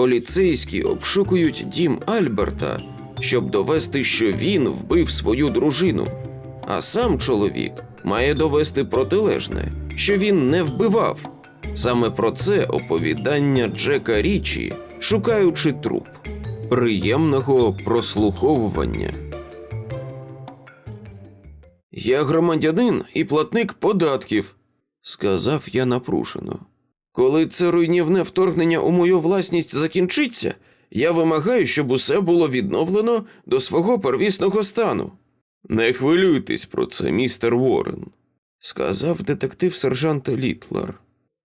Поліцейські обшукують дім Альберта, щоб довести, що він вбив свою дружину. А сам чоловік має довести протилежне, що він не вбивав. Саме про це оповідання Джека Річі, шукаючи труп. Приємного прослуховування. Я громадянин і платник податків, сказав я напружено. Коли це руйнівне вторгнення у мою власність закінчиться, я вимагаю, щоб усе було відновлено до свого первісного стану. Не хвилюйтесь про це, містер Уоррен, сказав детектив сержант Літлер.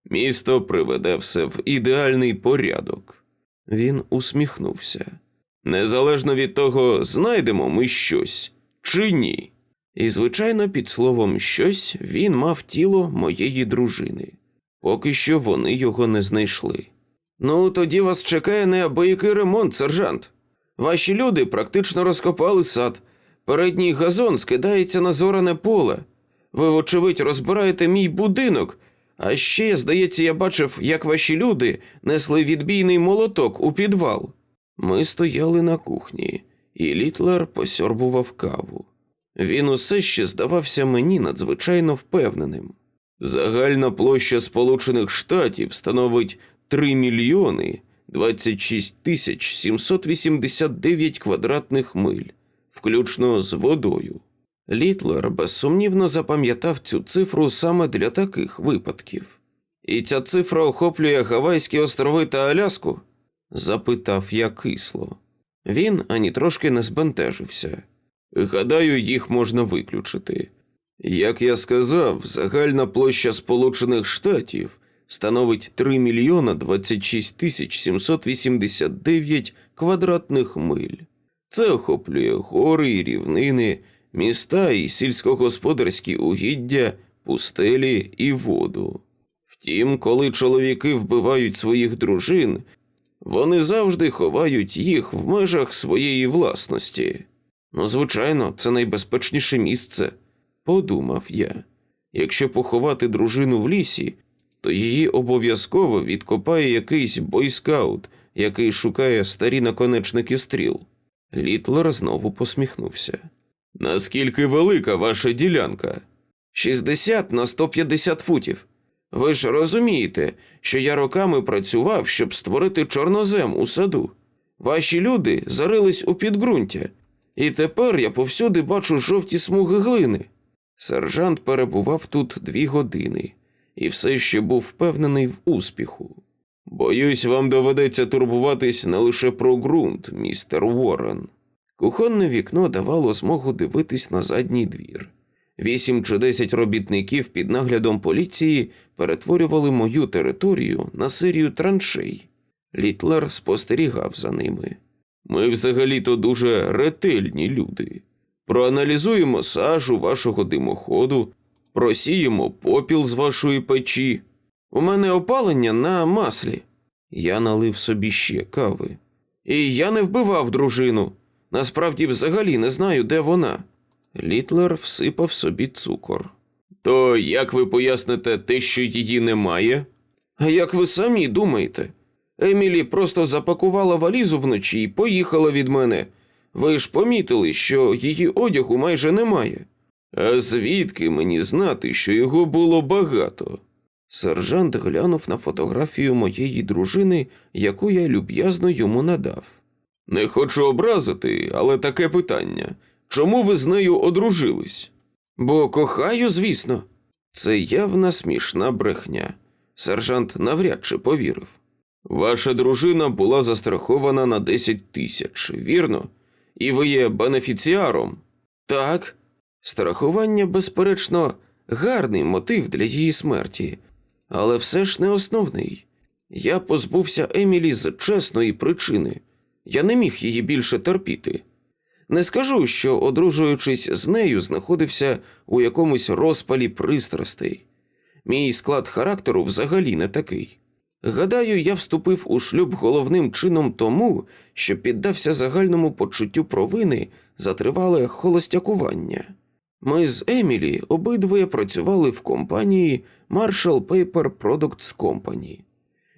Місто приведе все в ідеальний порядок. Він усміхнувся. Незалежно від того, знайдемо ми щось чи ні. І, звичайно, під словом щось він мав тіло моєї дружини. Поки що вони його не знайшли. Ну, тоді вас чекає неабиякий ремонт, сержант. Ваші люди практично розкопали сад. Передній газон скидається на зоране поле. Ви, вочевидь, розбираєте мій будинок. А ще, здається, я бачив, як ваші люди несли відбійний молоток у підвал. Ми стояли на кухні, і Літлер посьорбував каву. Він усе ще здавався мені надзвичайно впевненим. Загальна площа Сполучених Штатів становить 3 мільйони 26 тисяч 789 квадратних миль, включно з водою. Літлер безсумнівно запам'ятав цю цифру саме для таких випадків. І ця цифра охоплює Гавайські острови та Аляску? запитав я кисло. Він ані трошки не збентежився. Гадаю, їх можна виключити. Як я сказав, загальна площа Сполучених Штатів становить 3 мільйона 26 тисяч 789 квадратних миль. Це охоплює гори і рівнини, міста і сільськогосподарські угіддя, пустелі і воду. Втім, коли чоловіки вбивають своїх дружин, вони завжди ховають їх в межах своєї власності. Ну, звичайно, це найбезпечніше місце, подумав я. Якщо поховати дружину в лісі, то її обов'язково відкопає якийсь бойскаут, який шукає старі наконечники стріл. Літлер знову посміхнувся. Наскільки велика ваша ділянка? 60 на 150 футів. Ви ж розумієте, що я роками працював, щоб створити чорнозем у саду. Ваші люди зарились у підґрунтя, і тепер я повсюди бачу жовті смуги глини. Сержант перебував тут дві години і все ще був впевнений в успіху. Боюсь, вам доведеться турбуватись не лише про ґрунт, містер Уоррен. Кухонне вікно давало змогу дивитись на задній двір. Вісім чи десять робітників під наглядом поліції перетворювали мою територію на серію траншей. Літлер спостерігав за ними. Ми взагалі-то дуже ретельні люди. Проаналізуємо сажу вашого димоходу, просіємо попіл з вашої печі. У мене опалення на маслі. Я налив собі ще кави. І я не вбивав дружину. Насправді, взагалі не знаю, де вона. Літлер всипав собі цукор. То як ви поясните те, що її немає? А як ви самі думаєте? Емілі просто запакувала валізу вночі і поїхала від мене. Ви ж помітили, що її одягу майже немає. А звідки мені знати, що його було багато? Сержант глянув на фотографію моєї дружини, яку я люб'язно йому надав. Не хочу образити, але таке питання. Чому ви з нею одружились? Бо кохаю, звісно. Це явна смішна брехня. Сержант навряд чи повірив. Ваша дружина була застрахована на 10 тисяч, вірно? І ви є бенефіціаром? Так. Страхування, безперечно, гарний мотив для її смерті, але все ж не основний. Я позбувся Емілі з чесної причини. Я не міг її більше терпіти. Не скажу, що, одружуючись з нею, знаходився у якомусь розпалі пристрастей. Мій склад характеру взагалі не такий. Гадаю, я вступив у шлюб головним чином тому, що піддався загальному почуттю провини за тривале холостякування. Ми з Емілі обидвоє працювали в компанії Marshall Paper Products Company.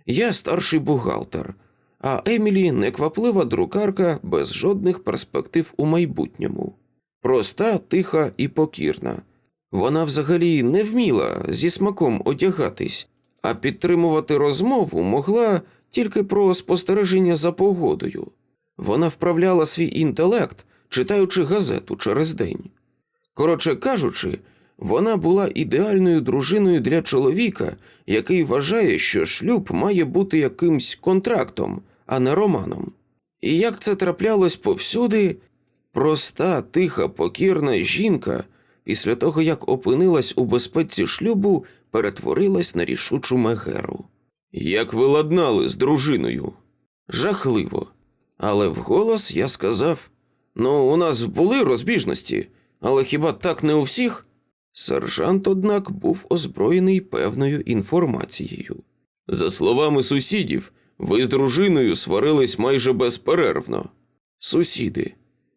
Я старший бухгалтер, а Емілі некваплива друкарка без жодних перспектив у майбутньому. Проста, тиха і покірна. Вона взагалі не вміла зі смаком одягатись, а підтримувати розмову могла тільки про спостереження за погодою. Вона вправляла свій інтелект, читаючи газету через день. Коротше кажучи, вона була ідеальною дружиною для чоловіка, який вважає, що шлюб має бути якимсь контрактом, а не романом. І як це траплялось повсюди, проста, тиха, покірна жінка, після того як опинилась у безпеці шлюбу, перетворилась на рішучу мегеру. Як ви ладнали з дружиною? Жахливо. Але вголос я сказав: Ну, у нас були розбіжності, але хіба так не у всіх? Сержант, однак, був озброєний певною інформацією. За словами сусідів, ви з дружиною сварились майже безперервно. Сусіди.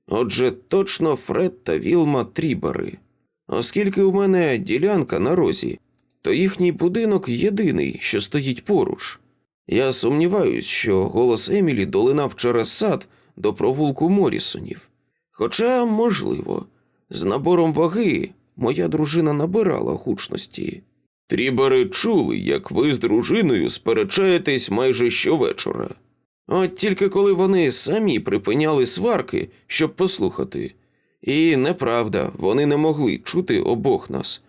Отже, точно Фред та Вілма Трібари. Оскільки у мене ділянка на розі, то їхній будинок єдиний, що стоїть поруч. Я сумніваюсь, що голос Емілі долинав через сад до провулку Морісонів. Хоча, можливо, з набором ваги моя дружина набирала гучності. Трібари чули, як ви з дружиною сперечаєтесь майже щовечора. От тільки коли вони самі припиняли сварки, щоб послухати. І неправда, вони не могли чути обох нас.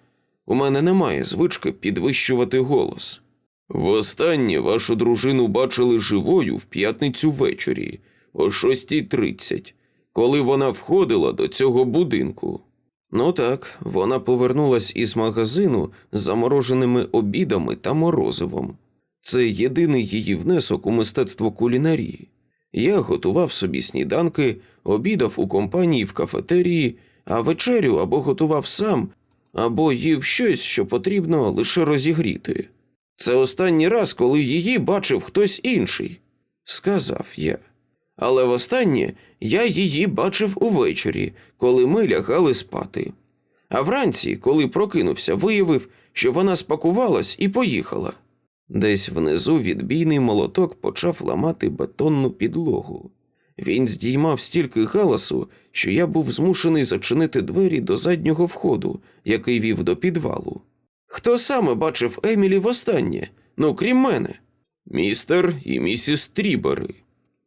У мене немає звички підвищувати голос. Востаннє вашу дружину бачили живою в п'ятницю ввечері о 6.30, коли вона входила до цього будинку. Ну так, вона повернулась із магазину з замороженими обідами та морозивом. Це єдиний її внесок у мистецтво кулінарії. Я готував собі сніданки, обідав у компанії в кафетерії, а вечерю або готував сам, або їв щось, що потрібно лише розігріти. Це останній раз, коли її бачив хтось інший, сказав я. Але востаннє я її бачив увечері, коли ми лягали спати. А вранці, коли прокинувся, виявив, що вона спакувалась і поїхала. Десь внизу відбійний молоток почав ламати бетонну підлогу. Він здіймав стільки галасу, що я був змушений зачинити двері до заднього входу, який вів до підвалу. Хто саме бачив Емілі востаннє? Ну, крім мене? Містер і місіс Трібери.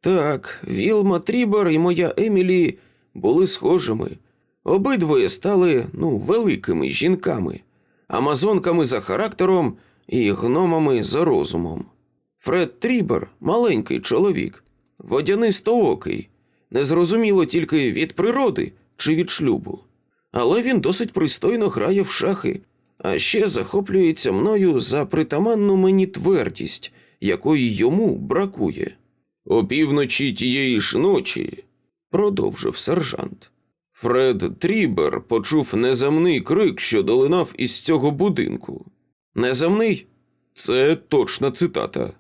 Так, Вілма Трібер і моя Емілі були схожими. Обидвоє стали, ну, великими жінками, амазонками за характером і гномами за розумом. Фред Трібер маленький чоловік, водянистоокий, незрозуміло тільки від природи чи від шлюбу. Але він досить пристойно грає в шахи, а ще захоплюється мною за притаманну мені твердість, якої йому бракує. Опівночі тієї ж ночі, продовжив сержант. Фред Трібер почув неземний крик, що долинав із цього будинку. Неземний? Це точна цитата.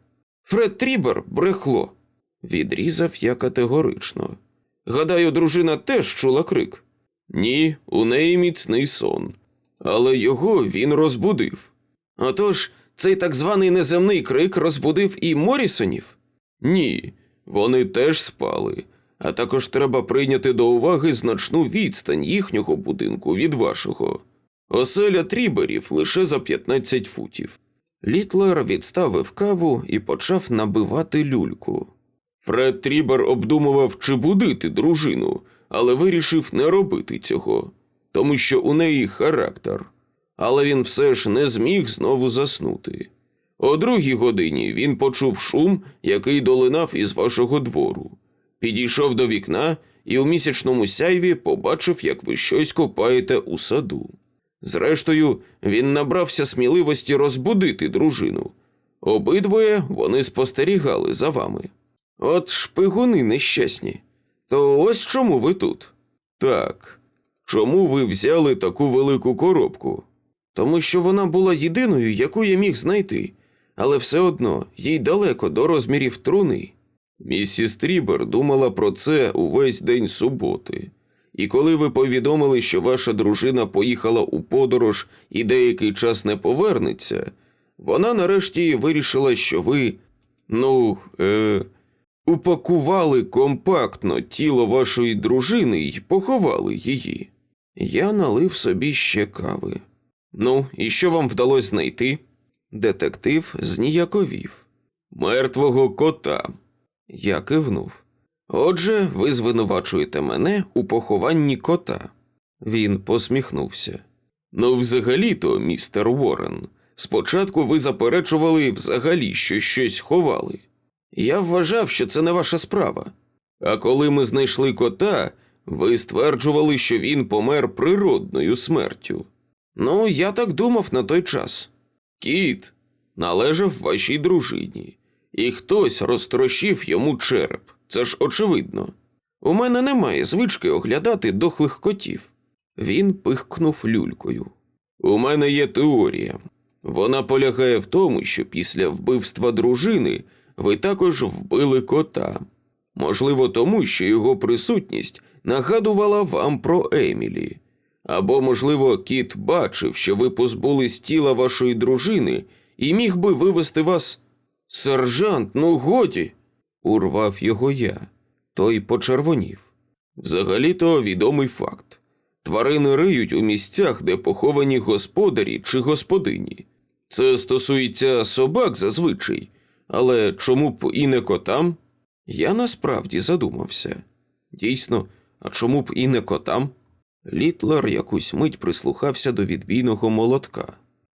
Фред Трібер брехло. Відрізав я категорично. Гадаю, дружина теж чула крик. Ні, у неї міцний сон. Але його він розбудив. Отож, цей так званий неземний крик розбудив і Морісонів? Ні, вони теж спали. А також треба прийняти до уваги значну відстань їхнього будинку від вашого. Оселя тріберів лише за 15 футів. Літлер відставив каву і почав набивати люльку. Фред Трібер обдумував, чи будити дружину, але вирішив не робити цього, тому що у неї характер. Але він все ж не зміг знову заснути. О другій годині він почув шум, який долинав із вашого двору. Підійшов до вікна і у місячному сяйві побачив, як ви щось копаєте у саду. Зрештою, він набрався сміливості розбудити дружину. Обидвоє вони спостерігали за вами. От шпигуни нещасні. То ось чому ви тут? Так. Чому ви взяли таку велику коробку? Тому що вона була єдиною, яку я міг знайти, але все одно їй далеко до розмірів труни. Місіс Трібер думала про це увесь день суботи. І коли ви повідомили, що ваша дружина поїхала у подорож і деякий час не повернеться, вона нарешті вирішила, що ви, ну, е, упакували компактно тіло вашої дружини і поховали її. Я налив собі ще кави. Ну, і що вам вдалося знайти? Детектив зніяковів. Мертвого кота. Я кивнув. Отже, ви звинувачуєте мене у похованні кота. Він посміхнувся. Ну, взагалі-то, містер Уоррен, спочатку ви заперечували взагалі, що щось ховали. Я вважав, що це не ваша справа. А коли ми знайшли кота, ви стверджували, що він помер природною смертю. Ну, я так думав на той час. Кіт належав вашій дружині, і хтось розтрощив йому череп. Це ж очевидно. У мене немає звички оглядати дохлих котів. Він пихкнув люлькою. У мене є теорія. Вона полягає в тому, що після вбивства дружини ви також вбили кота. Можливо, тому, що його присутність нагадувала вам про Емілі. Або, можливо, кіт бачив, що ви позбулись тіла вашої дружини і міг би вивести вас. Сержант, ну годі. урвав його я. Той почервонів. Взагалі-то відомий факт. Тварини риють у місцях, де поховані господарі чи господині. Це стосується собак зазвичай, але чому б і не котам? Я насправді задумався. Дійсно, а чому б і не котам? Літлер якусь мить прислухався до відбійного молотка.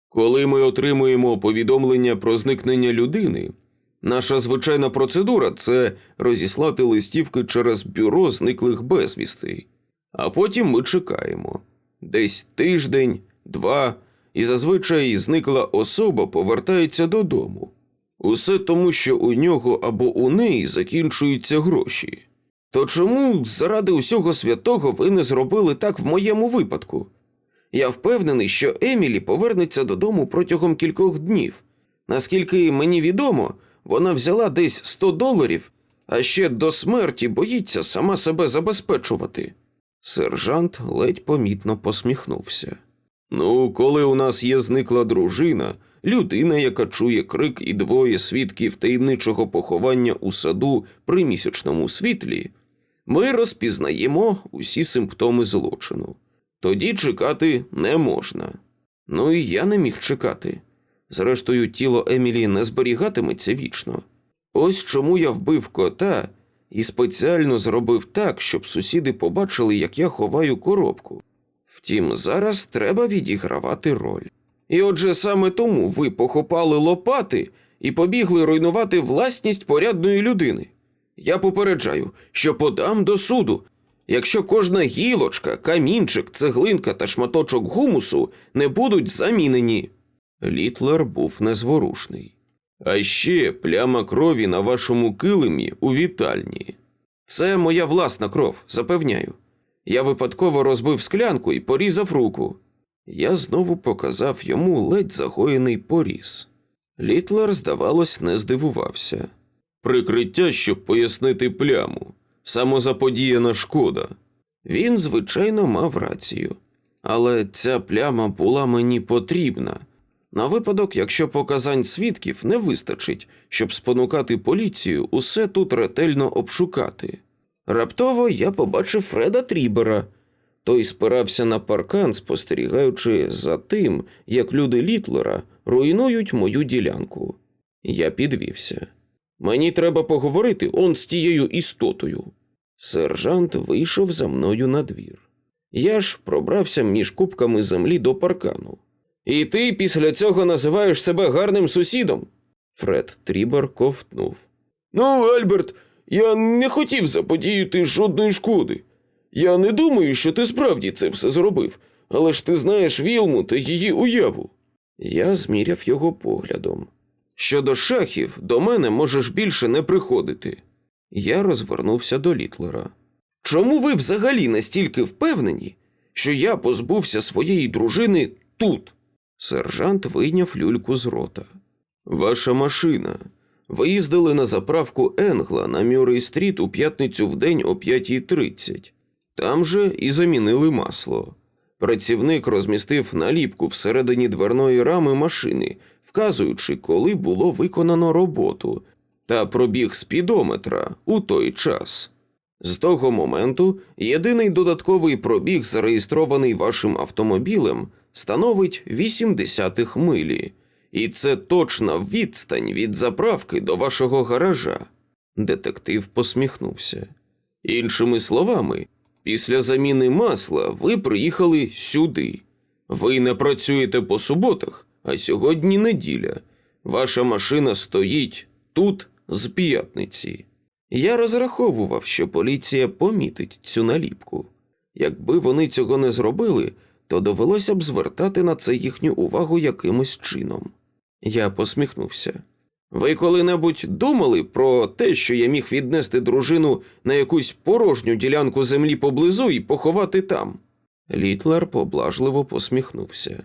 Коли ми отримуємо повідомлення про зникнення людини, наша звичайна процедура це розіслати листівки через бюро зниклих безвістей. А потім ми чекаємо десь тиждень, два, і зазвичай зникла особа повертається додому. Усе тому, що у нього або у неї закінчуються гроші. То чому заради усього святого ви не зробили так в моєму випадку? Я впевнений, що Емілі повернеться додому протягом кількох днів. Наскільки мені відомо, вона взяла десь 100 доларів, а ще до смерті боїться сама себе забезпечувати. Сержант ледь помітно посміхнувся. Ну, коли у нас є зникла дружина, людина, яка чує крик і двоє свідків таємничого поховання у саду при місячному світлі, ми розпізнаємо усі симптоми злочину. Тоді чекати не можна. Ну і я не міг чекати. Зрештою, тіло Емілі не зберігатиметься вічно. Ось чому я вбив кота і спеціально зробив так, щоб сусіди побачили, як я ховаю коробку. Втім, зараз треба відігравати роль. І отже саме тому ви похопали лопати і побігли руйнувати власність порядної людини. Я попереджаю, що подам до суду, якщо кожна гілочка, камінчик, цеглинка та шматочок гумусу не будуть замінені. Літлер був незворушний. А ще пляма крові на вашому килимі у вітальні. Це моя власна кров, запевняю. Я випадково розбив склянку і порізав руку. Я знову показав йому ледь загоєний поріз. Літлер, здавалось, не здивувався. Прикриття, щоб пояснити пляму, самозаподіяна шкода. Він, звичайно, мав рацію, але ця пляма була мені потрібна. На випадок, якщо показань свідків не вистачить, щоб спонукати поліцію усе тут ретельно обшукати. Раптово я побачив Фреда Трібера. Той спирався на паркан, спостерігаючи за тим, як люди Літлера руйнують мою ділянку. Я підвівся. Мені треба поговорити он з тією істотою. Сержант вийшов за мною на двір. Я ж пробрався між кубками землі до паркану. І ти після цього називаєш себе гарним сусідом? Фред Трібер ковтнув. Ну, Альберт, я не хотів заподіяти жодної шкоди. Я не думаю, що ти справді це все зробив, але ж ти знаєш Вілму та її уяву. Я зміряв його поглядом. Щодо шахів, до мене можеш більше не приходити. Я розвернувся до Літлера. Чому ви взагалі настільки впевнені, що я позбувся своєї дружини тут? Сержант вийняв люльку з рота. Ваша машина. Ви їздили на заправку Енгла на Мюррей стріт у п'ятницю в день о 5.30. Там же і замінили масло. Працівник розмістив наліпку всередині дверної рами машини, вказуючи, коли було виконано роботу, та пробіг спідометра у той час. З того моменту єдиний додатковий пробіг, зареєстрований вашим автомобілем, становить 0,8 милі, і це точна відстань від заправки до вашого гаража. Детектив посміхнувся. Іншими словами, після заміни масла ви приїхали сюди. Ви не працюєте по суботах, а сьогодні неділя. Ваша машина стоїть тут з п'ятниці. Я розраховував, що поліція помітить цю наліпку. Якби вони цього не зробили, то довелося б звертати на це їхню увагу якимось чином. Я посміхнувся. Ви коли-небудь думали про те, що я міг віднести дружину на якусь порожню ділянку землі поблизу і поховати там? Літлер поблажливо посміхнувся.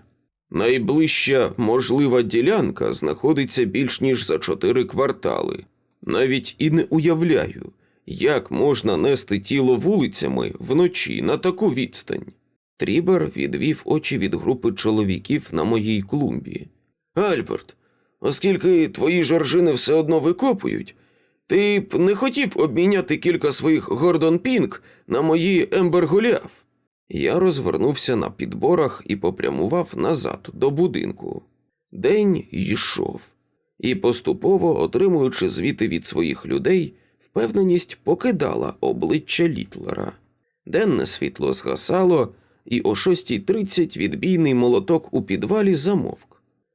Найближча можлива ділянка знаходиться більш ніж за чотири квартали. Навіть і не уявляю, як можна нести тіло вулицями вночі на таку відстань. Трібер відвів очі від групи чоловіків на моїй клумбі. Альберт, оскільки твої жоржини все одно викопують, ти б не хотів обміняти кілька своїх Гордон Пінк на мої Ембер Голіаф?» Я розвернувся на підборах і попрямував назад до будинку. День йшов, і поступово, отримуючи звіти від своїх людей, впевненість покидала обличчя Літлера. Денне світло згасало, і о 6.30 відбійний молоток у підвалі замовк.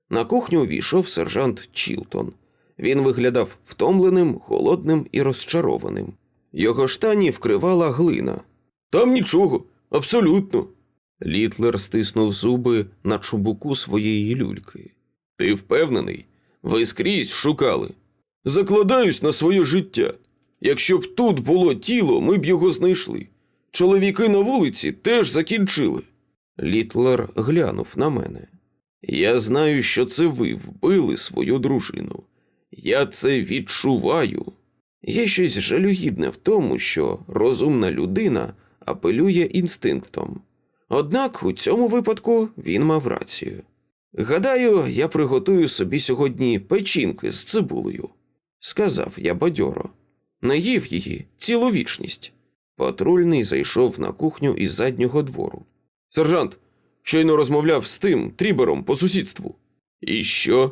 На кухню увійшов сержант Чілтон. Він виглядав втомленим, голодним і розчарованим. Його штані вкривала глина. Там нічого, абсолютно. Літлер стиснув зуби на чубуку своєї люльки. Ти впевнений? Ви скрізь шукали. Закладаюсь на своє життя. Якщо б тут було тіло, ми б його знайшли. Чоловіки на вулиці теж закінчили. Літлер глянув на мене. Я знаю, що це ви вбили свою дружину. Я це відчуваю. Є щось жалюгідне в тому, що розумна людина апелює інстинктом. Однак у цьому випадку він мав рацію. Гадаю, я приготую собі сьогодні печінки з цибулею, сказав я бадьоро. Не їв її цілу вічність. Патрульний зайшов на кухню із заднього двору. Сержант, щойно розмовляв з тим трібером по сусідству. І що?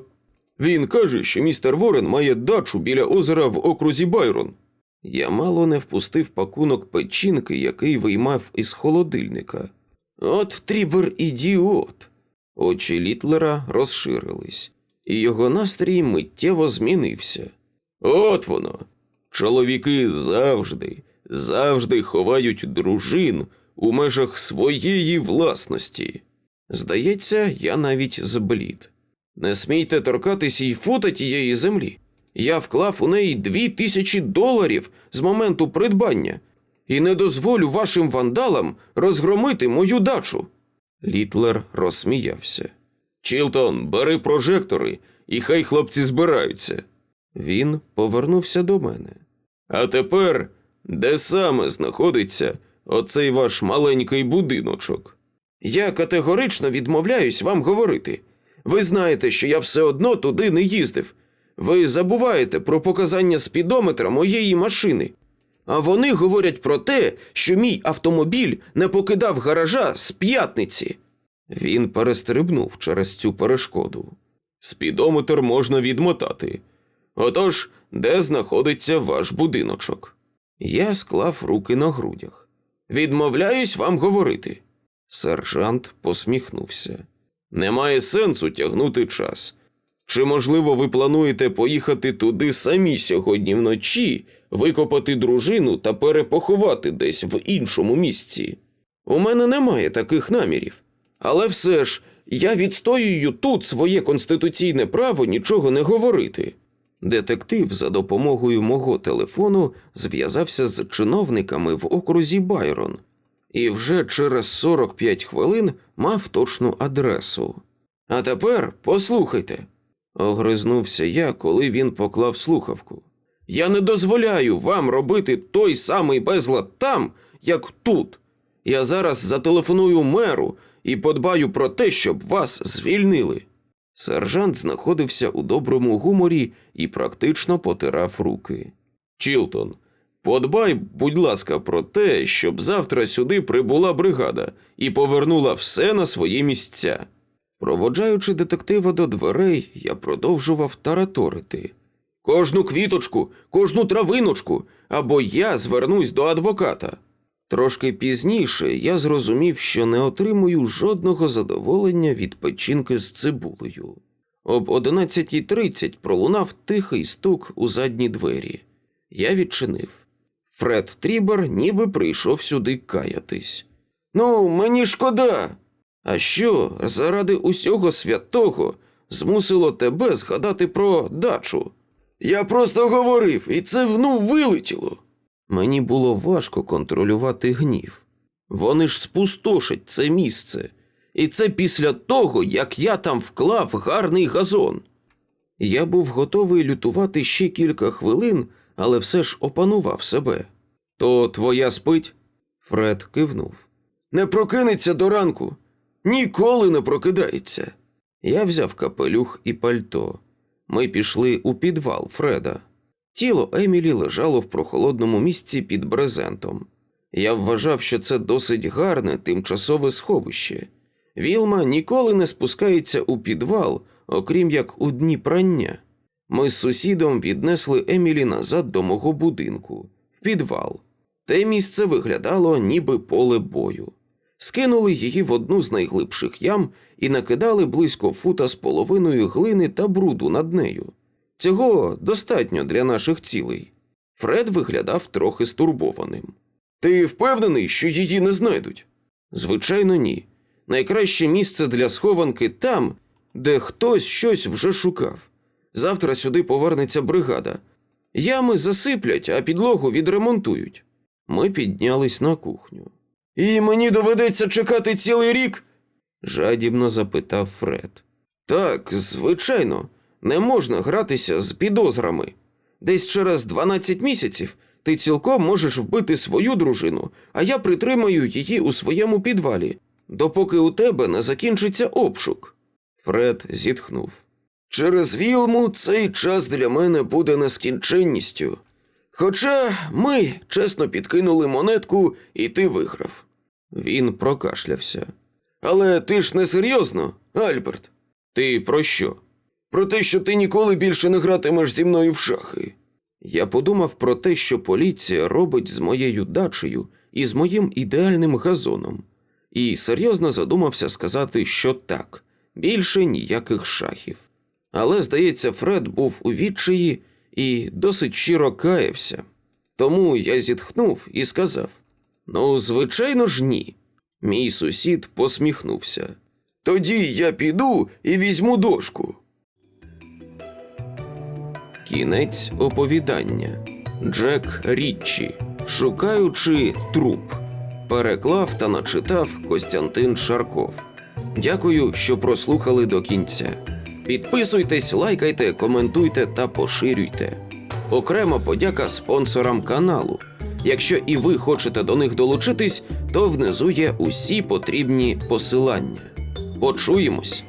Він каже, що містер Ворен має дачу біля озера в окрузі Байрон. Я мало не впустив пакунок печінки, який виймав із холодильника. От трібер ідіот. Очі Літлера розширились, і його настрій миттєво змінився. От воно. Чоловіки завжди, завжди ховають дружин у межах своєї власності. Здається, я навіть зблід. Не смійте торкатися й фута тієї землі. Я вклав у неї дві тисячі доларів з моменту придбання і не дозволю вашим вандалам розгромити мою дачу. Літлер розсміявся. Чілтон, бери прожектори, і хай хлопці збираються. Він повернувся до мене. А тепер, де саме знаходиться оцей ваш маленький будиночок? Я категорично відмовляюсь вам говорити. Ви знаєте, що я все одно туди не їздив. Ви забуваєте про показання спідометра моєї машини. А вони говорять про те, що мій автомобіль не покидав гаража з п'ятниці. Він перестрибнув через цю перешкоду. Спідометр можна відмотати. Отож, де знаходиться ваш будиночок? Я склав руки на грудях. Відмовляюсь вам говорити. Сержант посміхнувся. Немає сенсу тягнути час. Чи, можливо, ви плануєте поїхати туди самі сьогодні вночі, викопати дружину та перепоховати десь в іншому місці? У мене немає таких намірів. Але все ж я відстоюю тут своє конституційне право нічого не говорити. Детектив за допомогою мого телефону зв'язався з чиновниками в окрузі Байрон і вже через 45 хвилин мав точну адресу. А тепер послухайте, огризнувся я, коли він поклав слухавку. Я не дозволяю вам робити той самий безлад там, як тут. Я зараз зателефоную меру і подбаю про те, щоб вас звільнили. Сержант знаходився у доброму гуморі і практично потирав руки. Чілтон, подбай, будь ласка, про те, щоб завтра сюди прибула бригада і повернула все на свої місця. Проводжаючи детектива до дверей, я продовжував тараторити. Кожну квіточку, кожну травиночку, або я звернусь до адвоката. Трошки пізніше я зрозумів, що не отримую жодного задоволення від печінки з цибулею. Об 11.30 пролунав тихий стук у задні двері. Я відчинив. Фред Трібер ніби прийшов сюди каятись. Ну, мені шкода. А що заради усього святого змусило тебе згадати про дачу? Я просто говорив, і це ну вилетіло. Мені було важко контролювати гнів. Вони ж спустошать це місце, і це після того, як я там вклав гарний газон. Я був готовий лютувати ще кілька хвилин, але все ж опанував себе. То твоя спить? Фред кивнув. Не прокинеться до ранку. Ніколи не прокидається. Я взяв капелюх і пальто. Ми пішли у підвал Фреда. Тіло Емілі лежало в прохолодному місці під брезентом. Я вважав, що це досить гарне тимчасове сховище. Вілма ніколи не спускається у підвал, окрім як у дні прання. Ми з сусідом віднесли Емілі назад до мого будинку, в підвал. Те місце виглядало ніби поле бою. Скинули її в одну з найглибших ям і накидали близько фута з половиною глини та бруду над нею. Цього достатньо для наших цілей. Фред виглядав трохи стурбованим. Ти впевнений, що її не знайдуть? Звичайно, ні. Найкраще місце для схованки там, де хтось щось вже шукав. Завтра сюди повернеться бригада. Ями засиплять, а підлогу відремонтують. Ми піднялись на кухню. І мені доведеться чекати цілий рік? жадібно запитав Фред. Так, звичайно, не можна гратися з підозрами. Десь через 12 місяців ти цілком можеш вбити свою дружину, а я притримаю її у своєму підвалі, допоки у тебе не закінчиться обшук. Фред зітхнув. Через вілму цей час для мене буде нескінченністю. Хоча ми чесно підкинули монетку, і ти виграв. Він прокашлявся. Але ти ж не серйозно, Альберт. Ти про що? Про те, що ти ніколи більше не гратимеш зі мною в шахи. Я подумав про те, що поліція робить з моєю дачею і з моїм ідеальним газоном, і серйозно задумався сказати, що так, більше ніяких шахів. Але, здається, Фред був у відчаї і досить щиро каявся. Тому я зітхнув і сказав: Ну, звичайно ж, ні. Мій сусід посміхнувся. Тоді я піду і візьму дошку. Кінець оповідання Джек Річчі. Шукаючи труп. Переклав та начитав Костянтин Шарков. Дякую, що прослухали до кінця. Підписуйтесь, лайкайте, коментуйте та поширюйте. Окрема подяка спонсорам каналу. Якщо і ви хочете до них долучитись, то внизу є усі потрібні посилання. Почуємось!